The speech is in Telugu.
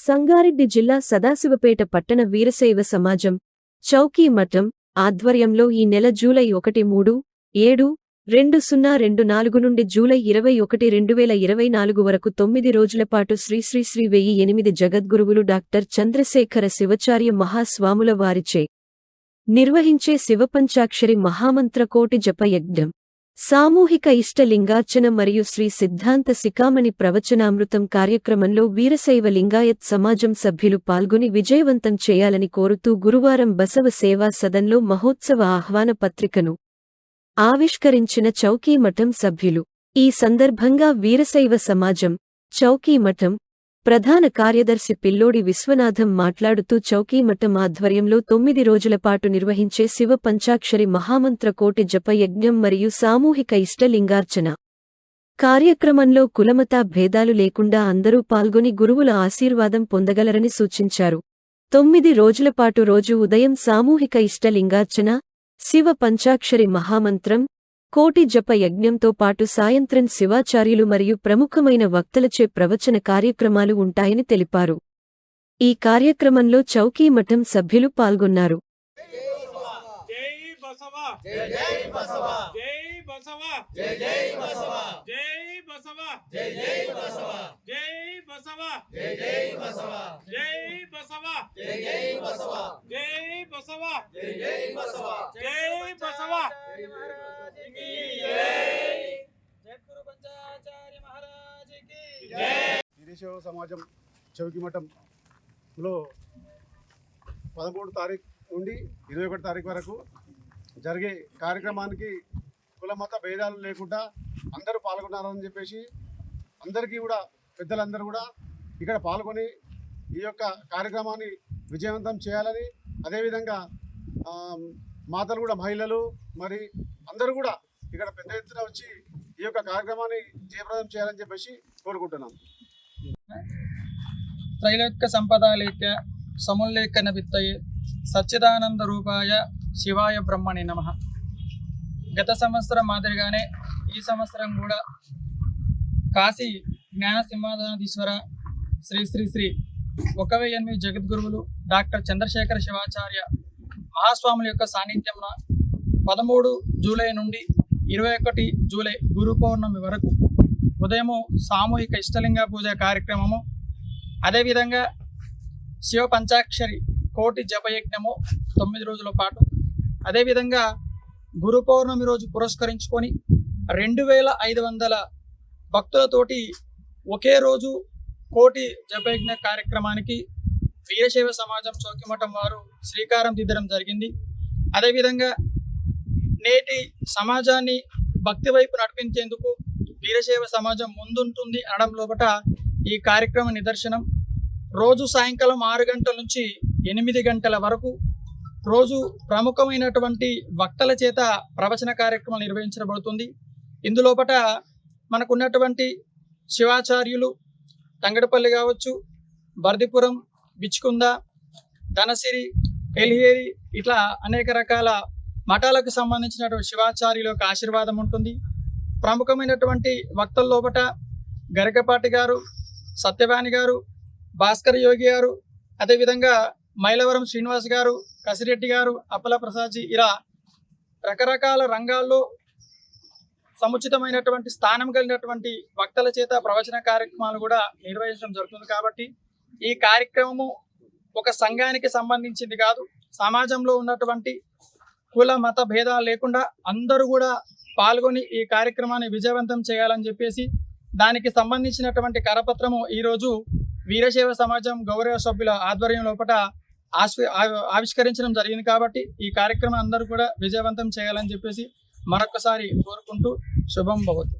సంగారెడ్డి జిల్లా సదాశివపేట పట్టణ వీరశైవ సమాజం చౌకీ మఠం ఆధ్వర్యంలో ఈ నెల జూలై ఒకటి మూడు ఏడు రెండు సున్నా రెండు నాలుగు నుండి జూలై ఇరవై ఒకటి రెండు వేల ఇరవై నాలుగు వరకు తొమ్మిది రోజుల పాటు శ్రీ వెయ్యి ఎనిమిది జగద్గురువులు డాక్టర్ చంద్రశేఖర శివచార్య మహాస్వాముల వారిచే నిర్వహించే శివపంచాక్షరి మహామంత్ర కోటి సామూహిక ఇష్టలింగార్చన మరియు శ్రీ సిద్ధాంత శిఖామణి ప్రవచనామృతం కార్యక్రమంలో వీరశైవ లింగాయత్ సమాజం సభ్యులు పాల్గొని విజయవంతం చేయాలని కోరుతూ గురువారం బసవ సేవా సదన్లో మహోత్సవ ఆహ్వాన పత్రికను ఆవిష్కరించిన చౌకీ మఠం సభ్యులు. ఈ సందర్భంగా వీరశైవ సమాజం చౌకీ మఠం ప్రధాన కార్యదర్శి పిల్లోడి విశ్వనాథం మాట్లాడుతూ చౌకీమఠం ఆధ్వర్యంలో తొమ్మిది రోజుల పాటు నిర్వహించే శివ పంచాక్షరి మహామంత్ర కోటి జప యజ్ఞం మరియు సామూహిక ఇష్టలింగార్చన. కార్యక్రమంలో కులమతా భేదాలు లేకుండా అందరూ పాల్గొని గురువుల ఆశీర్వాదం పొందగలరని సూచించారు. తొమ్మిది రోజులపాటు రోజు ఉదయం సామూహిక ఇష్టలింగార్చన శివ పంచాక్షరి మహామంత్రం కోటి జప యజ్ఞంతో పాటు సాయంత్రం శివాచార్యులు మరియు ప్రముఖమైన వక్తలచే ప్రవచన కార్యక్రమాలు ఉంటాయని తెలిపారు. ఈ కార్యక్రమంలో చౌకీ మఠం సభ్యులు పాల్గొన్నారు. జై బసవా. సమాజం చౌకిమఠంలో పదమూడు తారీఖు నుండి ఇరవై ఒకటి తారీఖు వరకు జరిగే కార్యక్రమానికి కుల మత భేదాలు లేకుండా అందరూ పాల్గొన్నారని చెప్పేసి అందరికీ కూడా పెద్దలందరూ కూడా ఇక్కడ పాల్గొని ఈ యొక్క కార్యక్రమాన్ని విజయవంతం చేయాలని అదేవిధంగా మాతలు కూడా మహిళలు మరి అందరూ కూడా ఇక్కడ పెద్ద ఎత్తున వచ్చి ఈ యొక్క కార్యక్రమాన్ని జయప్రదం చేయాలని చెప్పేసి కోరుకుంటున్నాను త్రైలోక్య సంపదాలేఖ్య సముల్లేఖన విత్తయే సచ్చిదానంద రూపాయ శివాయ బ్రహ్మణి నమ గత సంవత్సరం మాదిరిగానే ఈ సంవత్సరం కూడా కాశీ జ్ఞాన సింహాధనాధీశ్వర శ్రీ శ్రీ శ్రీ ఒక వెయ్యి ఎనిమిది జగద్గురువులు డాక్టర్ చంద్రశేఖర శివాచార్య మహాస్వాముల యొక్క సాన్నిధ్యమున పదమూడు జూలై నుండి ఇరవై ఒకటి జూలై గురు పౌర్ణమి వరకు ఉదయము సామూహిక ఇష్టలింగ పూజ కార్యక్రమము అదేవిధంగా శివ పంచాక్షరి కోటి జపయజ్ఞము తొమ్మిది రోజుల పాటు. అదేవిధంగా గురు పౌర్ణమి రోజు పురస్కరించుకొని రెండు వేల ఐదు వందల భక్తులతోటి ఒకే రోజు కోటి జపయజ్ఞ కార్యక్రమానికి వీరశైవ సమాజం చౌకిమఠం వారు శ్రీకారం దిద్దడం జరిగింది. అదేవిధంగా నేటి సమాజాన్ని భక్తి వైపు నడిపించేందుకు వీరశైవ సమాజం ముందుంటుంది అనడం లోపట ఈ కార్యక్రమ నిదర్శనం రోజు సాయంకాలం ఆరు గంటల నుంచి ఎనిమిది గంటల వరకు రోజు ప్రముఖమైనటువంటి వక్తల చేత ప్రవచన కార్యక్రమం నిర్వహించబడుతుంది. ఇందులోపట మనకున్నటువంటి శివాచార్యులు తంగడపల్లి కావచ్చు బర్దిపురం బిచ్కుంద ధనసిరి ఎలిహేరి ఇట్లా అనేక రకాల మఠాలకు సంబంధించినటువంటి శివాచార్యుల యొక్క ఆశీర్వాదం ఉంటుంది. ప్రముఖమైనటువంటి వక్తల లోపట గరికపాటి గారు సత్యవాణి గారు భాస్కర్ యోగి గారు అదేవిధంగా మైలవరం శ్రీనివాస్ గారు కసిరెడ్డి గారు అప్పల ప్రసాద్జీ ఇలా రకరకాల రంగాల్లో సముచితమైనటువంటి స్థానం కలిగినటువంటి వక్తల చేత ప్రవచన కార్యక్రమాలు కూడా నిర్వహించడం జరుగుతుంది కాబట్టి ఈ కార్యక్రమము ఒక సంఘానికి సంబంధించింది కాదు. సమాజంలో ఉన్నటువంటి కుల మత భేదాలు లేకుండా అందరూ కూడా పాల్గొని ఈ కార్యక్రమాన్ని విజయవంతం చేయాలని చెప్పేసి దానికి సంబంధించినటువంటి కరపత్రము ఈరోజు వీరశైవ సమాజం గౌరవ సభ్యుల ఆధ్వర్యం లోపల ఆశ్వ ఆవిష్కరించడం జరిగింది కాబట్టి ఈ కార్యక్రమం అందరూ కూడా విజయవంతం చేయాలని చెప్పేసి మరొకసారి కోరుకుంటూ శుభం భవతు.